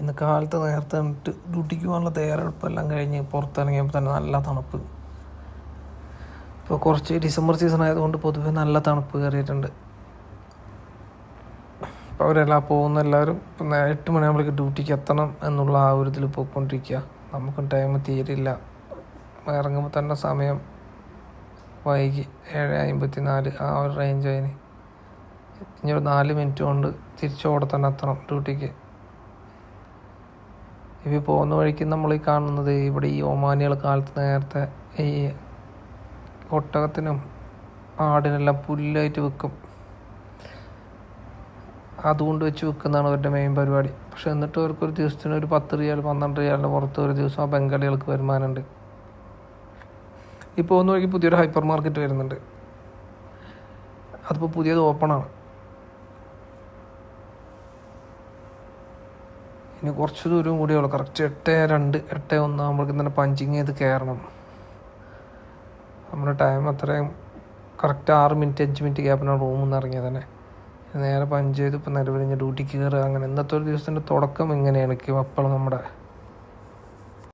ഇന്ന് കാലത്ത് നേരത്തെ വന്നിട്ട് ഡ്യൂട്ടിക്ക് പോകാനുള്ള തയ്യാറെടുപ്പെല്ലാം കഴിഞ്ഞ് പുറത്തിറങ്ങിയപ്പോൾ തന്നെ നല്ല തണുപ്പ്. ഇപ്പോൾ കുറച്ച് ഡിസംബർ സീസൺ ആയതുകൊണ്ട് പൊതുവെ നല്ല തണുപ്പ് കയറിയിട്ടുണ്ട്. അപ്പോൾ അവരെല്ലാം പോകുന്ന എല്ലാവരും ഇപ്പം എട്ട് മണിയാകുമ്പോഴേക്ക് ഡ്യൂട്ടിക്ക് എത്തണം എന്നുള്ള ആ ഒരു ഇതിൽ പോയിക്കൊണ്ടിരിക്കുക നമുക്കും ടൈം തീരില്ല ഇറങ്ങുമ്പോൾ തന്നെ സമയം വൈകി ഏഴ് അമ്പത്തി നാല് ആ ഒരു റേഞ്ച് അതിന് ഇനി ഒരു നാല് മിനിറ്റ് കൊണ്ട് തിരിച്ചോടെ തന്നെ എത്തണം ഡ്യൂട്ടിക്ക്. ഇപ്പോൾ പോകുന്ന വഴിക്ക് നമ്മൾ ഈ കാണുന്നത് ഇവിടെ ഈ ഒമാനികൾ കാലത്ത് നേരത്തെ ഈ ഒട്ടകത്തിനും ആടിനെല്ലാം പുല്ലായിട്ട് വെക്കും. അതുകൊണ്ട് വെച്ച് വെക്കുന്നതാണ് അവരുടെ മെയിൻ പരിപാടി. പക്ഷെ എന്നിട്ട് അവർക്ക് ഒരു ദിവസത്തിന് ഒരു പത്ത് റിയാൽ പന്ത്രണ്ട് റിയാലിന്റെ പുറത്ത് ഒരു ദിവസം ആ ബംഗാളികൾക്ക് വരുമാനമുണ്ട്. ഇപ്പോൾ ഒന്ന് വഴിക്ക് പുതിയൊരു ഹൈപ്പർ മാർക്കറ്റ് വരുന്നുണ്ട്. അതിപ്പോൾ പുതിയത് ഓപ്പണാണ് ഇനി കുറച്ച് ദൂരം കൂടിയുള്ളൂ കറക്റ്റ് എട്ട് രണ്ട് എട്ട് ഒന്ന് ആകുമ്പോഴേക്കും തന്നെ പഞ്ചിങ് ചെയ്ത് കയറണം നമ്മുടെ ടൈം അത്രയും കറക്റ്റ് ആറ് മിനിറ്റ് അഞ്ച് മിനിറ്റ് ഗ്യാപ്പിനാണ് റൂമിൽ നിന്ന് ഇറങ്ങിയത് തന്നെ. നേരെ പഞ്ച് ചെയ്ത് ഇപ്പം നിലവിൽ ഡ്യൂട്ടിക്ക് കയറുക അങ്ങനെ. ഇന്നത്തെ ഒരു ദിവസത്തിന്റെ തുടക്കം ഇങ്ങനെയാണ്. എപ്പോഴും നമ്മുടെ